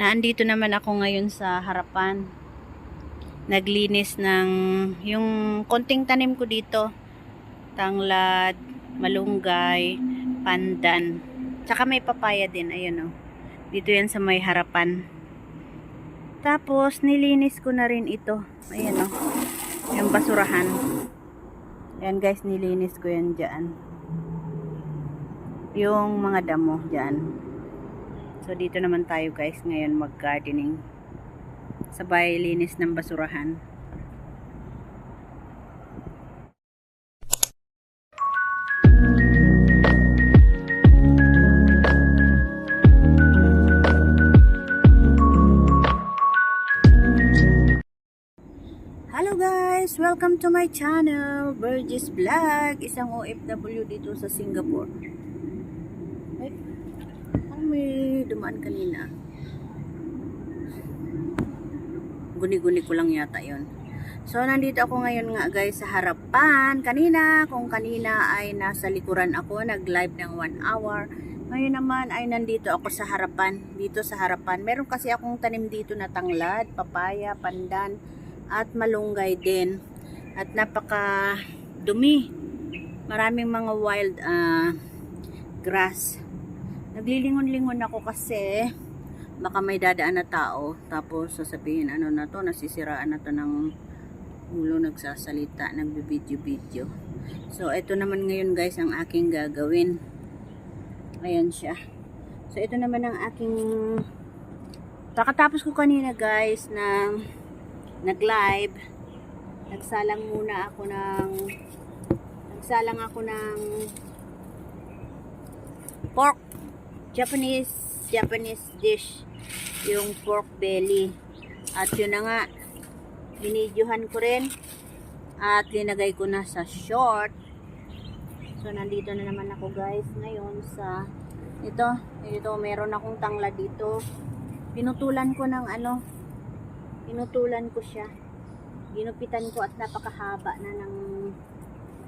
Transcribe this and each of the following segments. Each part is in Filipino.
Naandito naman ako ngayon sa harapan. Naglinis ng yung konting tanim ko dito. Tanglad, malunggay, pandan. Tsaka may papaya din, ayun oh. Dito yan sa may harapan. Tapos nilinis ko na rin ito. Ayan oh. Yung basurahan. Ayan guys, nilinis ko yan dyan. Yung mga damo dyan. So dito naman tayo guys ngayon mag-gardening. Sabay linis ng basurahan. Hello guys! Welcome to my channel, Burgess Vlog. Isang OFW dito sa Singapore. May dumaan kanina. Guni-guni ko lang yata yon. So, nandito ako ngayon nga guys sa harapan. Kanina, kung kanina ay nasa likuran ako, nag-live ng 1 hour. Ngayon naman ay nandito ako sa harapan. Dito sa harapan. Meron kasi akong tanim dito na tanglad, papaya, pandan, at malunggay din. At napaka dumi. Maraming mga wild ah, grass. Naglilingon-lingon ako kasi baka may dadaan na tao. Tapos sasabihin ano na to? Nasisiraan na to ng ulo nagsasalita nagbibideo-video so ito naman ngayon guys ang aking gagawin. Ayan siya. So ito naman ang aking kakatapos ko kanina guys na nag live nagsalang muna ako ng nagsalang ako ng pork Japanese Japanese dish yung pork belly. At yun na nga binidyohan ko rin. At linagay ko na sa short. So nandito na naman ako guys ngayon sa ito. Ito meron akong tangla dito. Pinutulan ko ng ano pinutulan ko siya. Ginupitan ko at napakahaba na ng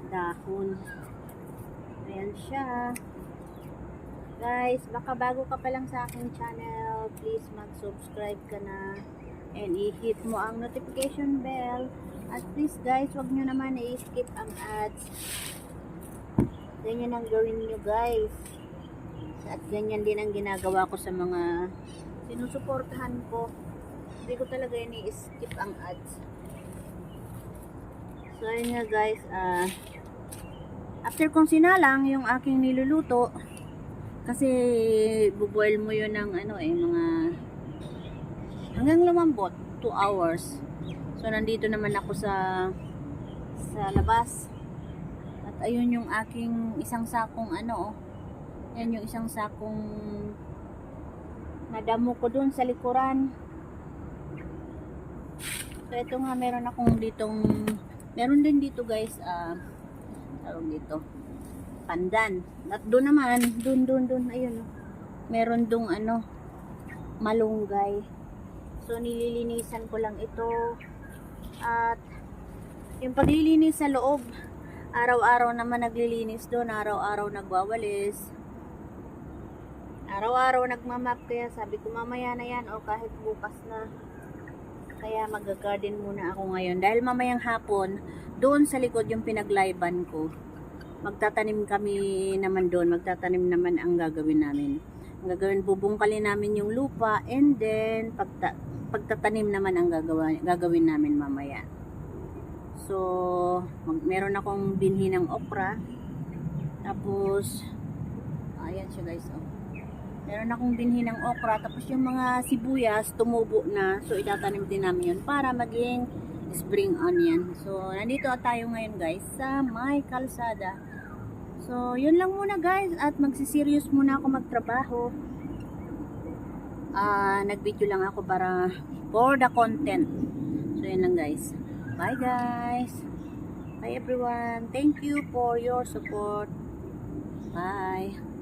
dahon. Ayan siya Guys, baka bago ka pa lang sa aking channel, please mag-subscribe ka na and i-hit mo ang notification bell. At please guys, wag nyo naman i-skip ang ads. Ganyan ang gawin nyo guys. At ganyan din ang ginagawa ko sa mga sinusuportahan ko. Hindi ko talaga ini skip ang ads. So ayun nga guys, ah after kong sinalang yung aking niluluto, kasi buboil mo yun ng ano eh, mga hanggang lumambot, 2 hours. So nandito naman ako sa sa labas. At ayun yung aking isang sakong ano oh. Yan yung isang sakong nadamo ko dun sa likuran. So ito nga meron akong ditong meron din dito guys ah tawag dito pandan. At doon naman, doon, doon, doon, ayun, oh. meron dong ano, malunggay. So, nililinisan ko lang ito. At, yung paglilinis sa loob, araw-araw naman naglilinis doon, araw-araw nagwawalis. Araw-araw nagmamap, kaya sabi ko mamaya na yan, o kahit bukas na. Kaya mag-garden muna ako ngayon. Dahil mamayang hapon, doon sa likod yung pinaglayban ko magtatanim kami naman doon, magtatanim naman ang gagawin namin. Ang gagawin, bubungkalin namin yung lupa and then pagta, pagtatanim naman ang gagawa, gagawin namin mamaya. So, mag, meron akong binhi ng okra. Tapos, ayan siya guys. Oh. Meron akong binhi ng okra. Tapos yung mga sibuyas, tumubo na. So, itatanim din namin yun para maging spring onion. So, nandito tayo ngayon guys sa may kalsada. So, yun lang muna guys at magsiserious muna ako magtrabaho. Ah, nag-video lang ako para for the content. So, yun lang guys. Bye guys. Bye everyone. Thank you for your support. Bye.